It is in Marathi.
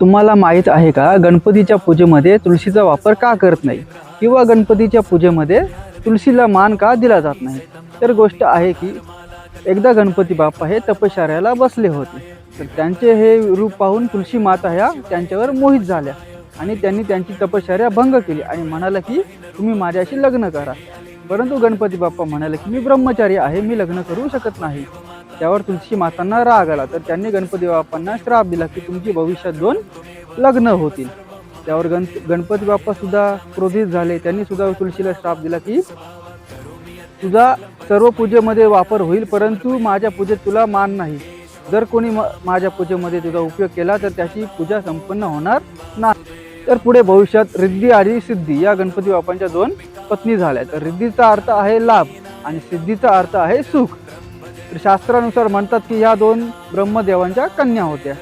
तुम्हाला माहीत आहे का गणपतीच्या पूजेमध्ये तुळशीचा वापर का करत नाही? किंवा गणपतीच्या पूजेमध्ये तुळशीला मान का दिला जात नाही? तर गोष्ट आहे की एकदा गणपती बाप्पा हे तपश्चर्याला बसले होते. तर त्यांचे हे रूप पाहून तुळशी माता ह्या त्यांच्यावर मोहित झाल्या आणि त्यांनी त्यांची तपश्चर्या भंग केली आणि म्हणाला की तुम्ही माझ्याशी लग्न करा. परंतु गणपती बाप्पा म्हणाले की मी ब्रह्मचारी आहे मी लग्न करू शकत नाही. त्यावर तुळशी मातांना राग आला. तर त्यांनी गणपती बाप्पांना श्राप दिला की तुमची भविष्यात दोन लग्न होतील. त्यावर गण गणपती बाप्पा सुद्धा क्रोधित झाले. त्यांनी सुद्धा तुळशीला श्राप दिला की तुझा सर्व पूजेमध्ये वापर होईल परंतु माझ्या पूजेत तुला मान नाही. जर कोणी म माझ्या पूजेमध्ये तुझा उपयोग केला तर त्याची पूजा संपन्न होणार नाही. तर पुढे भविष्यात रिद्धी आणि सिद्धी या गणपती बाप्पांच्या दोन पत्नी झाल्या. तर रिद्धीचा अर्थ आहे लाभ आणि सिद्धीचा अर्थ आहे सुख. तर शास्त्रानुसार म्हणतात की ह्या दोन ब्रह्मदेवांच्या कन्या होत्या.